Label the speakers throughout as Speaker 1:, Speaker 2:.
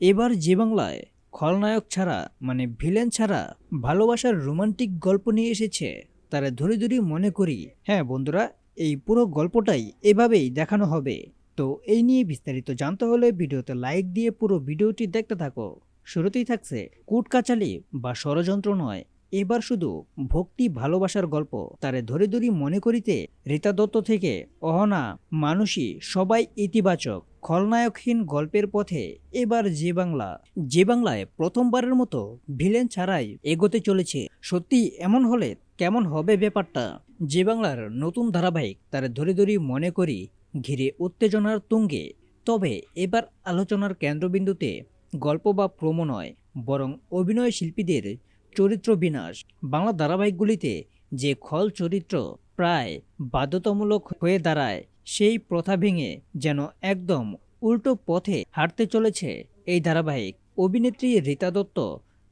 Speaker 1: এবার যে বাংলায় খলনায়ক ছাড়া মানে ভিলেন ছাড়া ভালোবাসার রোমান্টিক গল্প নিয়ে এসেছে, তারা ধরে ধরে মনে করি হ্যাঁ বন্ধুরা, এই পুরো গল্পটাই এভাবেই দেখানো হবে। তো এই নিয়ে বিস্তারিত জানতে হলে ভিডিওতে লাইক দিয়ে পুরো ভিডিওটি দেখতে থাকো। শুরুতেই থাকছে কুটকাচালি বা ষড়যন্ত্র নয় এবার শুধু ভক্তি ভালোবাসার গল্প তারে ধরে ধরি মনে করিতে রীতা দত্ত থেকে অহনা মানুষই সবাই ইতিবাচক, খলনায়কহীন গল্পের পথে এবার যে বাংলা, যে বাংলায় প্রথমবারের মতো ভিলেন ছাড়াই এগোতে চলেছে। সত্যি এমন হলে কেমন হবে ব্যাপারটা? যে বাংলার নতুন ধারাবাহিক তারা ধরে ধরি মনে করি ঘিরে উত্তেজনার তুঙ্গে। তবে এবার আলোচনার কেন্দ্রবিন্দুতে গল্প বা প্রোমো নয়, বরং অভিনয় শিল্পীদের চরিত্র বিনাশ। বাংলা ধারাবাহিকগুলিতে যে খল চরিত্র প্রায় বাধ্যতামূলক হয়ে দাঁড়ায়, সেই প্রথা ভেঙে যেন একদম উল্টো পথে হাঁটতে চলেছে এই ধারাবাহিক। অভিনেত্রী রীতা দত্ত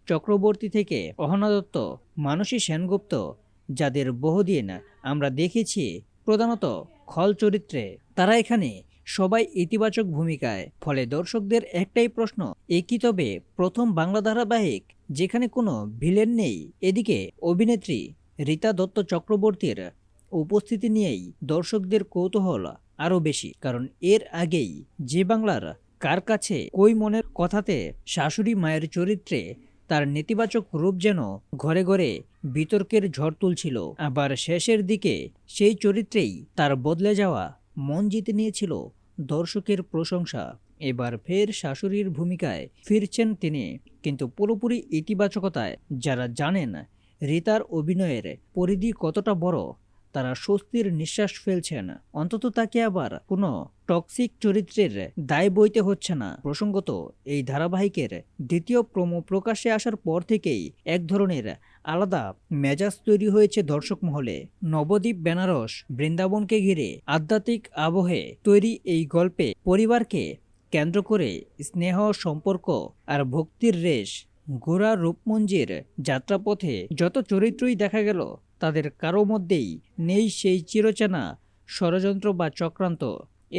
Speaker 1: চক্রবর্তী থেকে অহনা দত্ত, মানসী সেনগুপ্ত যাদের বহুদিন আমরা দেখেছি প্রধানত খল চরিত্রে, তারা এখানে সবাই ইতিবাচক ভূমিকায়। ফলে দর্শকদের একটাই প্রশ্ন একই তবে প্রথম বাংলা ধারাবাহিক যেখানে কোনো ভিলেন নেই, এদিকে অভিনেত্রী রীতা দত্ত চক্রবর্তীর উপস্থিতি নিয়েই দর্শকদের কৌতূহল আরও বেশি, কারণ এর আগেই যে বাংলার কার কাছে কই মনের কথাতে শাশুড়ি মায়ের চরিত্রে তার নেতিবাচক রূপ যেন ঘরে ঘরে বিতর্কের ঝড় তুলছিল, আবার শেষের দিকে সেই চরিত্রেই তার বদলে যাওয়া মন জিতে নিয়েছিল দর্শকের প্রশংসা। এবার ফের শাশুড়ির ভূমিকায় ফিরছেন তিনি। কিন্তু পুরোপুরি ইতিবাচকতায় যারা জানেন রিতার অভিনয়ের পরিধি কতটা বড়, তারা স্বস্তির নিঃশ্বাস ফেলছেন। অন্তত তাকে আবার কোনো টক্সিক চরিত্রের দায় বইতে হচ্ছে না। প্রসঙ্গত, এই ধারাবাহিকের দ্বিতীয় প্রোমো প্রকাশে আসার পর থেকেই এক ধরনের আলাদা মেজাজ তৈরি হয়েছে দর্শক মহলে। নবদ্বীপ বেনারস বৃন্দাবনকে ঘিরে আধ্যাত্মিক আবহে তৈরি এই গল্পে পরিবারকে কেন্দ্র করে স্নেহ, সম্পর্ক আর ভক্তির রেশ গোড়া রূপমঞ্জির যাত্রাপথে যত চরিত্রই দেখা গেল, তাদের কারও মধ্যেই নেই সেই চিরচেনা ষড়যন্ত্র বা চক্রান্ত।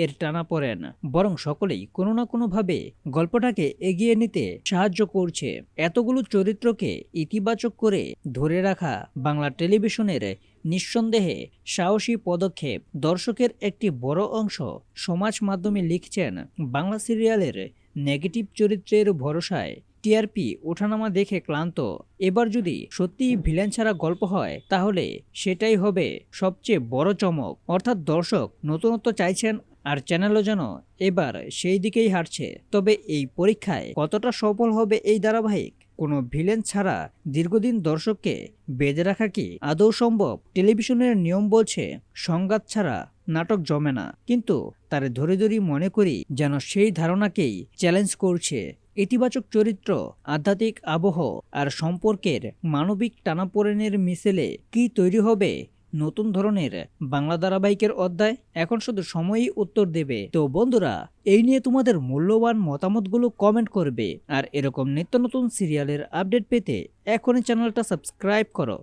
Speaker 1: এর টানা পড়েন বরং সকলেই কোনো না কোনোভাবে গল্পটাকে এগিয়ে নিতে সাহায্য করছে। এতগুলো চরিত্রকে ইতিবাচক করে ধরে রাখা বাংলা টেলিভিশনের নিঃসন্দেহে সাহসী পদক্ষেপ দর্শকের একটি বড় অংশ সমাজ মাধ্যমে লিখছেন বাংলা সিরিয়ালের নেগেটিভ চরিত্রের ভরসায়। টিআরপি ওঠানামা দেখে ক্লান্ত। এবার যদি সত্যিই ভিলেন ছাড়া গল্প হয়, তাহলে সেটাই হবে সবচেয়ে বড় চমক। অর্থাৎ দর্শক নতুনত্ব চাইছেন আর চ্যানেলও যেন এবার সেই দিকেই হাঁটছে। তবে এই পরীক্ষায় কতটা সফল হবে এই ধারাবাহিক, কোনো ভিলেন ছাড়া দীর্ঘদিন দর্শককে বেঁধে রাখা কি আদৌ সম্ভব? টেলিভিশনের নিয়ম বলছে, সংঘাত ছাড়া নাটক জমে না। কিন্তু তারে ধরে ধরি মনে করি যেন সেই ধারণাকেই চ্যালেঞ্জ করছে ইতিবাচক চরিত্র, আধ্যাত্মিক আবহ আর সম্পর্কের মানবিক টানাপোড়েনের মিশেলে কি তৈরি হবে নতুন ধরনের বাংলা ধারাবাহিকের অধ্যায় এখন শুধু সময়ই উত্তর দেবে। তো বন্ধুরা, এই নিয়ে তোমাদের মূল্যবান মতামতগুলো কমেন্ট করবে। আর এরকম নিত্য নতুন সিরিয়ালের আপডেট পেতে এখনই চ্যানেলটা সাবস্ক্রাইব করো।